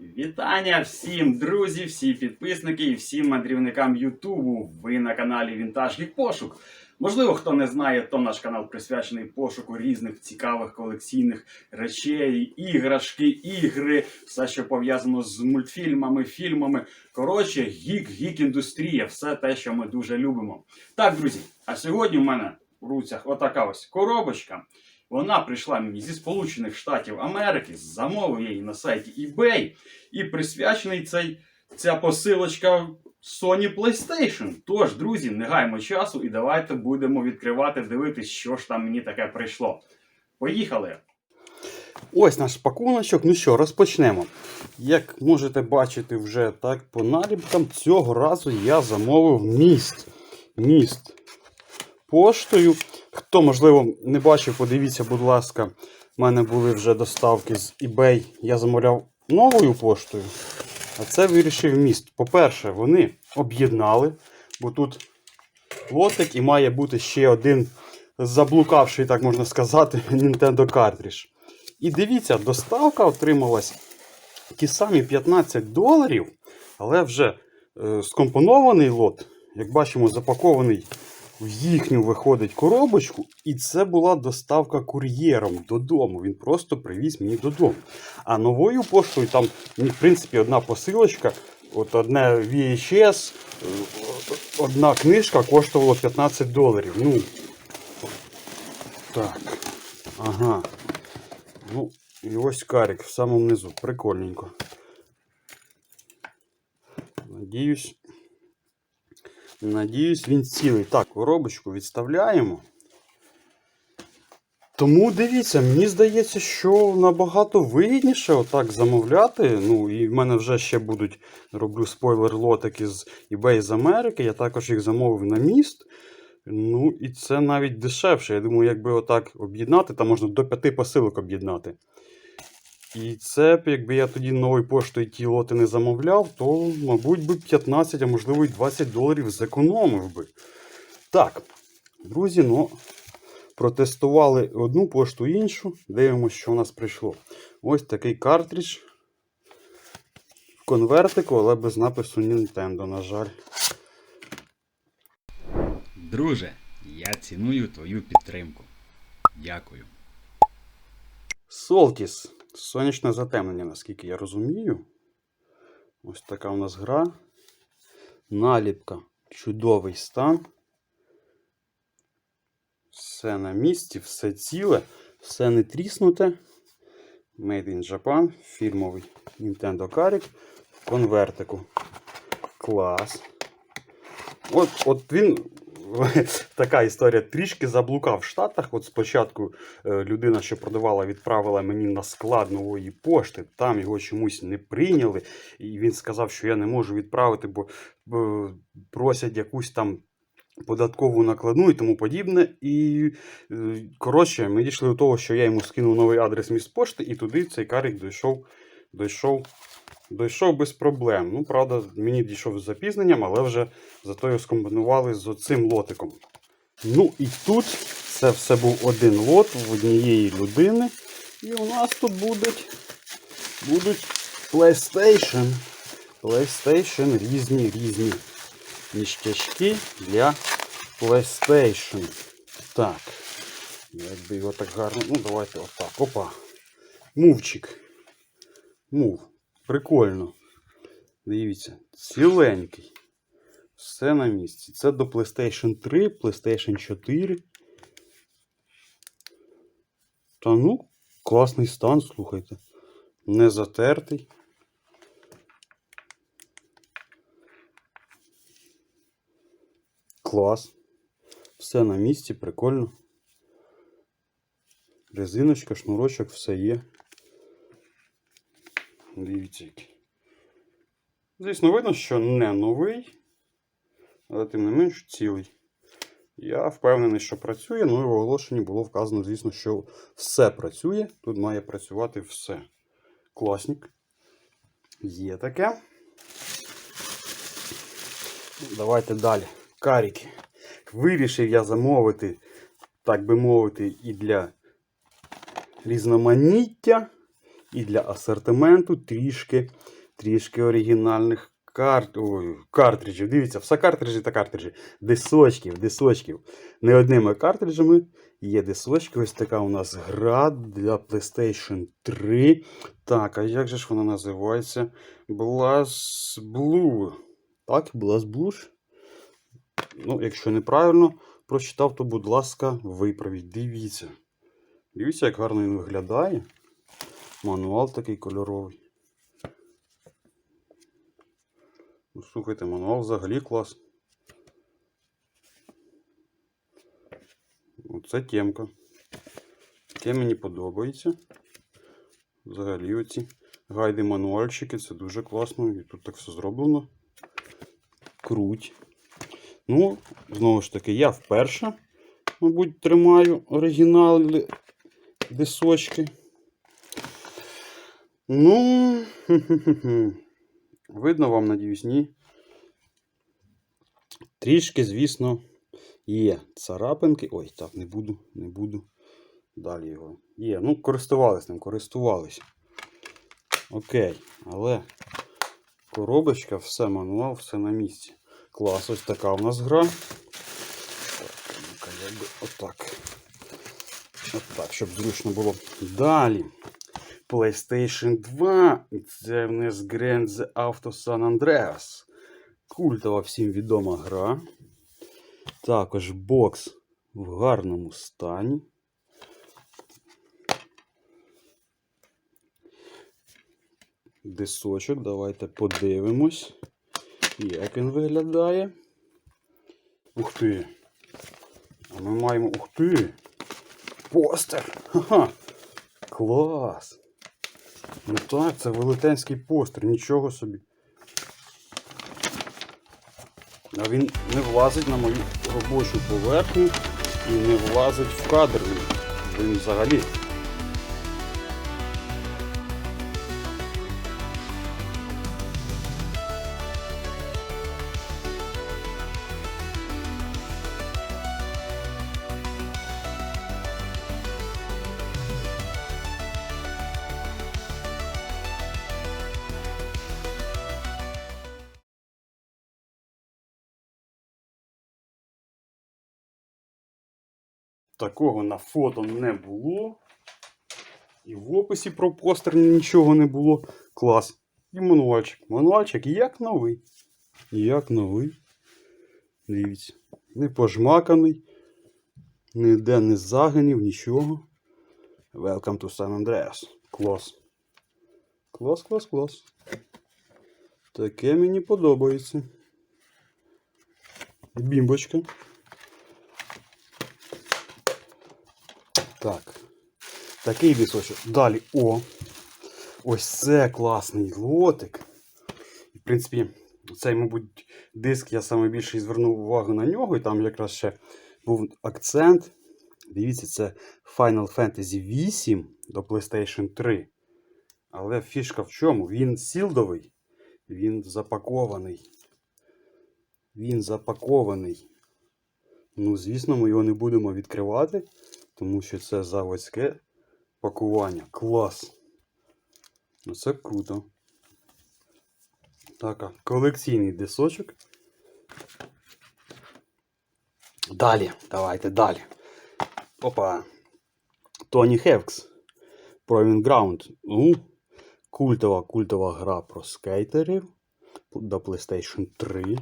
Вітання всім друзі, всі підписники і всім мандрівникам Ютубу. Ви на каналі Вінтаж Пошук. Можливо, хто не знає, то наш канал присвячений пошуку різних цікавих колекційних речей, іграшки, ігри, все, що пов'язано з мультфільмами, фільмами. Коротше, гік, гік індустрія, все те, що ми дуже любимо. Так, друзі, а сьогодні в мене в руцях отака ось коробочка. Вона прийшла мені зі Сполучених Штатів Америки, замовив її на сайті eBay, і присвячений цей, ця посилочка Sony PlayStation. Тож, друзі, не гаймо часу і давайте будемо відкривати, дивитись, що ж там мені таке прийшло. Поїхали! Ось наш пакуночок. Ну що, розпочнемо. Як можете бачити вже так по наліпкам, цього разу я замовив міст. Міст поштою. Хто, можливо, не бачив, подивіться, будь ласка, в мене були вже доставки з eBay. Я замовляв новою поштою. А це вирішив міст. По-перше, вони об'єднали, бо тут лотик і має бути ще один заблукавший, так можна сказати, Nintendo картридж. І дивіться, доставка отрималась ті самі 15 доларів, але вже е, скомпонований лот, як бачимо, запакований в їхню виходить коробочку. І це була доставка кур'єром додому. Він просто привіз мені додому. А новою поштою там, ну, в принципі, одна посилочка, от одне VHS, е, одна книжка коштувала 15 доларів. Ну, так. Ага. Ну, і ось карик в самому низу. Прикольненько. Надіюсь. Надіюсь, він цілий. Так, коробочку відставляємо. Тому дивіться, мені здається, що набагато вигідніше отак замовляти. Ну, і в мене вже ще будуть, роблю спойлер-лотики з eBay з Америки. Я також їх замовив на міст. Ну, і це навіть дешевше. Я думаю, якби отак об'єднати, там можна до п'яти посилок об'єднати. І це, б, якби я тоді новою поштою ті лоти не замовляв, то, мабуть, би 15, а можливо і 20 доларів зекономив би. Так, друзі, ну, протестували одну пошту іншу. Дивимося, що у нас прийшло. Ось такий картридж. В конвертику, але без напису Nintendo, на жаль. Друже, я ціную твою підтримку. Дякую. Солтіс. Сонячне затемнення, наскільки я розумію. Ось така у нас гра. Наліпка. Чудовий стан. Все на місці, все ціле, все не тріснуте. Made in Japan. Фірмовий Nintendo Carrick в конвертику. Клас. От, от він така історія трішки заблукав в Штатах. От спочатку е, людина, що продавала, відправила мені на склад нової пошти. Там його чомусь не прийняли. І він сказав, що я не можу відправити, бо, просять якусь там. Податкову накладну і тому подібне. І, е, коротше, ми дійшли до того, що я йому скинув новий адрес міст пошти, і туди цей карик дійшов, дійшов, дійшов без проблем. Ну, правда, мені дійшов з запізненням, але вже зато його скомбінували з оцим лотиком. Ну і тут це все був один лот в однієї людини. І у нас тут будуть, будуть PlayStation. PlayStation різні різні ніштячки для PlayStation. Так. Як би його так гарно. Ну, давайте отак. Опа. Мувчик. Мув. Прикольно. Дивіться, ціленький. Все на місці. Це до PlayStation 3, PlayStation 4. Та ну, класний стан, слухайте. Не затертий. Клас. Все на місці, прикольно. Резиночка, шнурочок, все є. Дивіться який. Звісно, видно, що не новий, але тим не менш цілий. Я впевнений, що працює, ну і в оголошенні було вказано, звісно, що все працює. Тут має працювати все. Класнік. Є таке. Давайте далі. Каріки. Вирішив я замовити, так би мовити, і для різноманіття і для асортименту трішки, трішки оригінальних карт... Ой, картриджів. Дивіться, все картриджі та картриджі. Дисочків, дисочків. Не одними картриджами. Є дисочки. Ось така у нас гра для PlayStation 3. Так, а як же ж вона називається? Blast Blue. Так, Blast Blue. Ну, якщо неправильно прочитав, то, будь ласка, виправіть. Дивіться. Дивіться, як гарно він виглядає. Мануал такий кольоровий. Ну, слухайте, мануал взагалі клас. Оце темка. Таке мені подобається. Взагалі оці гайди мануальчики, це дуже класно. І тут так все зроблено. Круть. Ну, знову ж таки, я вперше, мабуть, тримаю оригінали дисочки. Ну, видно вам, надіюсь, ні. Трішки, звісно, є царапинки. Ой, так, не буду, не буду. Далі його. Є. Ну, користувались ним, користувались. Окей, але коробочка, все, мануал, все на місці. Клас, ось така у нас гра. Так, ну-ка, якби отак. Отак, щоб зручно було. Далі. PlayStation 2. Це в нас Grand Theft Auto San Andreas. Культова всім відома гра. Також бокс в гарному стані. Дисочок, давайте подивимось, як він виглядає. Ух ти! А ми маємо. Ух ти! Постер! Ха-ха! Клас! Ну так, це велетенський постер, нічого собі. А він не влазить на мою робочу поверхню і не влазить в кадр. Він взагалі. Такого на фото не було. І в описі про постер нічого не було. Клас. І мануальчик. Мануальчик як новий. Як новий. Дивіться. Не пожмаканий. Ніде не загинів, нічого. Welcome to San Andreas. Клас. Клас, клас, клас. Таке мені подобається. Бімбочка. Так. Такий вісочок. Далі. О! Ось це класний лотик. В принципі, цей, мабуть, диск я саме звернув увагу на нього, і там якраз ще був акцент. Дивіться, це Final Fantasy 8 до PlayStation 3. Але фішка в чому? Він сілдовий, він запакований. Він запакований. Ну, звісно, ми його не будемо відкривати, тому що це заводське пакування. Клас. Ну, це круто. Так, колекційний дисочок. Далі, давайте далі. Опа. Тоні Хевкс. Proving Ground. Ну, культова, культова гра про скейтерів до PlayStation 3.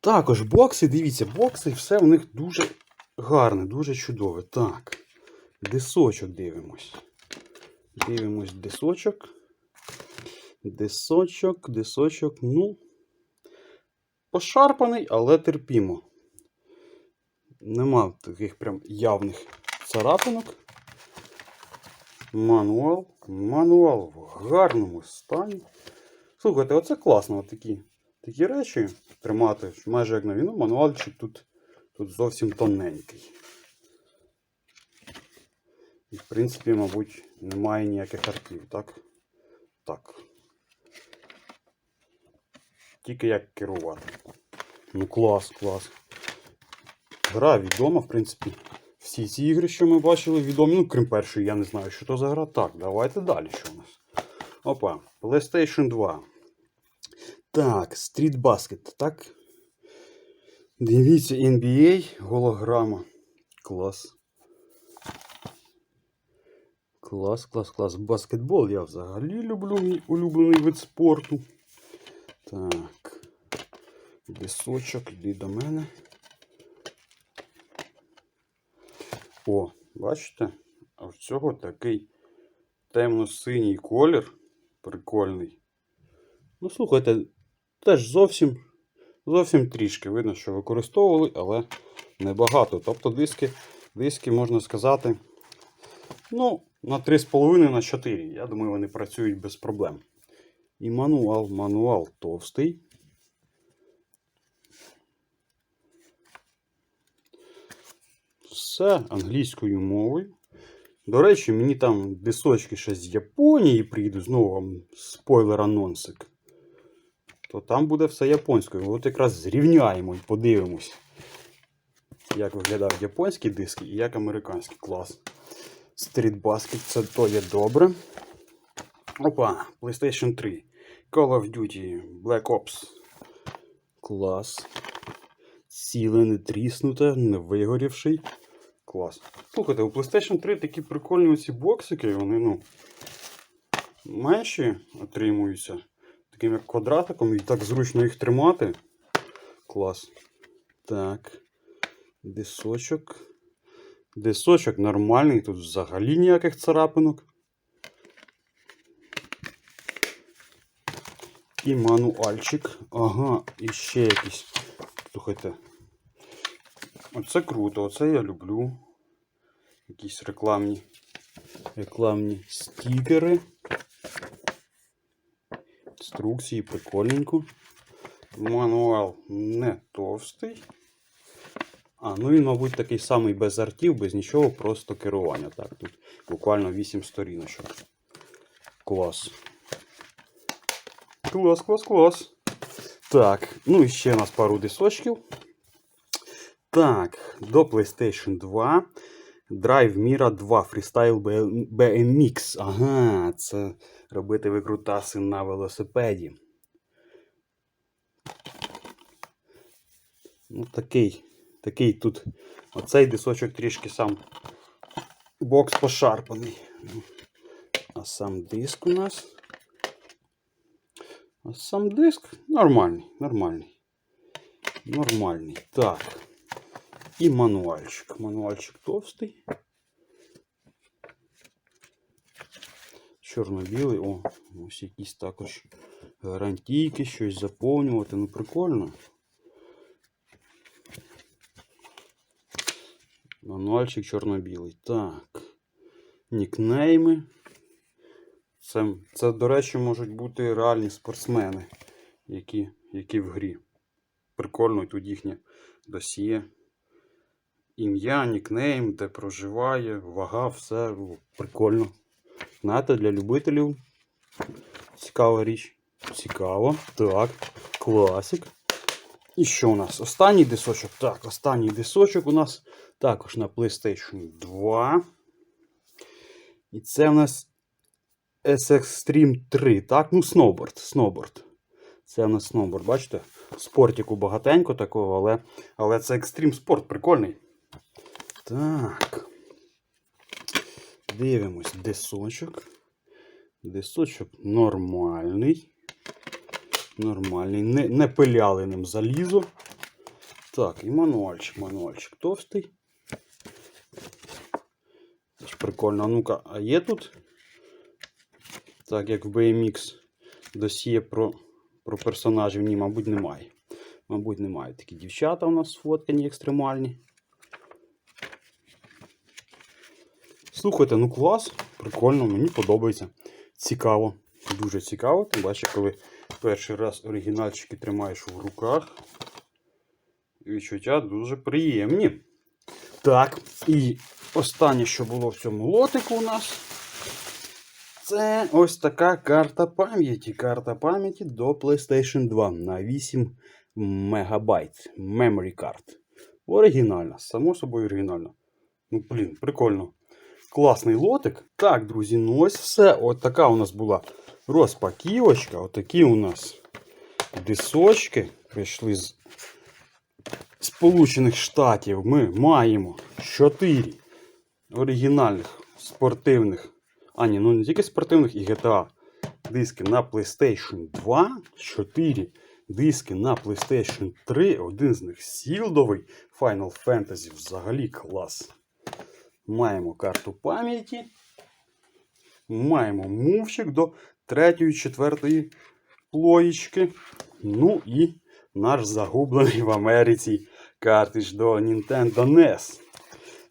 Також бокси, дивіться, бокси, все в них дуже гарне, дуже чудове. Так. Дисочок дивимось. Дивимось дисочок. Дисочок, дисочок, ну. Пошарпаний, але терпімо. Нема таких прям явних царапинок. Мануал. Мануал в гарному стані. Слухайте, оце класно, такі, такі речі тримати майже як на війну. Мануальчик тут, тут зовсім тоненький. І, в принципі, мабуть, немає ніяких артів, так? Так. Тільки як керувати. Ну, клас, клас. Гра відома, в принципі, всі ці ігри, що ми бачили, відомі. Ну, крім першої, я не знаю, що то за гра. Так, давайте далі. Що у нас? Опа, PlayStation 2. Так, Street Basket, так. Дивіться, NBA, голограма. Клас. Клас, клас, клас. Баскетбол я взагалі люблю мій улюблений вид спорту. Так. Лісочок, іди до мене. О, бачите? А в цього такий темно-синій колір. Прикольний. Ну, слухайте, теж зовсім, зовсім трішки. Видно, що використовували, але небагато. Тобто диски, диски можна сказати, ну, на 3,5 на 4. Я думаю, вони працюють без проблем. І мануал, мануал товстий. Все англійською мовою. До речі, мені там дисочки ще з Японії прийдуть, знову вам спойлер-анонсик. То там буде все японською. От якраз зрівняємо і подивимось, як виглядають японські диски і як американський клас. Basket це то є добре. Опа, PlayStation 3. Call of Duty, Black Ops. Клас. Ціле не тріснуте, не вигорівший. Клас. Слухайте, у PlayStation 3 такі прикольні оці боксики, вони, ну, менші отримуються. Таким як квадратиком, і так зручно їх тримати. Клас. Так. Дисочок. Дисочок нормальний, тут взагалі ніяких царапинок. І мануальчик. Ага, і ще якийсь. Слухайте. Оце круто, оце я люблю. Якісь рекламні, рекламні стікери. Інструкції прикольненько. Мануал не товстий. А, ну він, мабуть, такий самий без артів, без нічого, просто керування. Так, тут буквально 8 сторіночок. Клас. Клас, клас, клас. Так, ну і ще у нас пару дисочків. Так, до PlayStation 2. Drive Mira 2 Freestyle BMX. Ага, це робити викрутаси на велосипеді. Ну, такий. Такий тут. Оцей дисочок трішки сам бокс пошарпаний. А сам диск у нас. А сам диск нормальний, нормальний. Нормальний. Так. І мануальчик. Мануальчик товстий. Чорно-білий. О, ось якісь також гарантійки, щось заповнювати. Ну, прикольно. Мануальчик чорно-білий. Так. Нікнейми. Це, це, до речі, можуть бути реальні спортсмени, які, які в грі. Прикольно тут їхнє досьє. Ім'я, нікнейм, де проживає, вага, все прикольно. Знаєте, для любителів цікава річ. Цікаво. Так, класик. І що у нас? Останній дисочок. Так, останній дисочок у нас також на PlayStation 2. І це у нас SX Stream 3. Так, ну, сноуборд. Сноуборд. Це у нас сноуборд, бачите? Спортику багатенько такого, але, але це екстрім спорт, прикольний. Так. Дивимось, дисочок. Дисочок нормальний. Нормальний. Не, не пиляли ним залізо. Так, і мануальчик, мануальчик товстий. Теж прикольно. Ну-ка, а є тут? Так, як в BMX досьє про, про персонажів. Ні, мабуть, немає. Мабуть, немає. Такі дівчата у нас сфоткані екстремальні. Слухайте, ну клас, прикольно, мені подобається. Цікаво. Дуже цікаво. Тим бачиш, коли перший раз оригінальчики тримаєш в руках. Відчуття дуже приємні. Так, і останнє, що було в цьому лотику у нас. Це ось така карта пам'яті. Карта пам'яті до PlayStation 2 на 8 МБ. Memory card. Оригінальна, само собою оригінальна. Ну, блін, прикольно. Класний лотик. Так, друзі, ну ось все. От така у нас була розпаківочка. Отакі у нас дисочки прийшли з Сполучених Штатів. Ми маємо 4 оригінальних спортивних. А, ні, ну не тільки спортивних і GTA. Диски на PlayStation 2, 4 диски на PlayStation 3, один з них сілдовий. Final Fantasy взагалі клас. Маємо карту пам'яті. Маємо мувчик до 3 4 плоєчки. Ну і наш загублений в Америці картридж до Nintendo NES.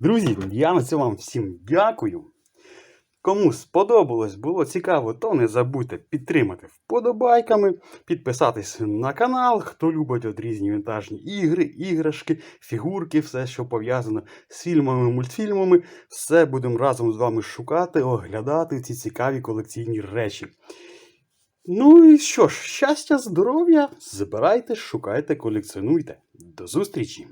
Друзі, я на це вам всім дякую. Кому сподобалось, було цікаво, то не забудьте підтримати вподобайками, підписатись на канал, хто любить от різні вінтажні ігри, іграшки, фігурки, все, що пов'язано з фільмами, мультфільмами. Все будемо разом з вами шукати, оглядати ці цікаві колекційні речі. Ну і що ж, щастя, здоров'я, збирайте, шукайте, колекціонуйте. До зустрічі!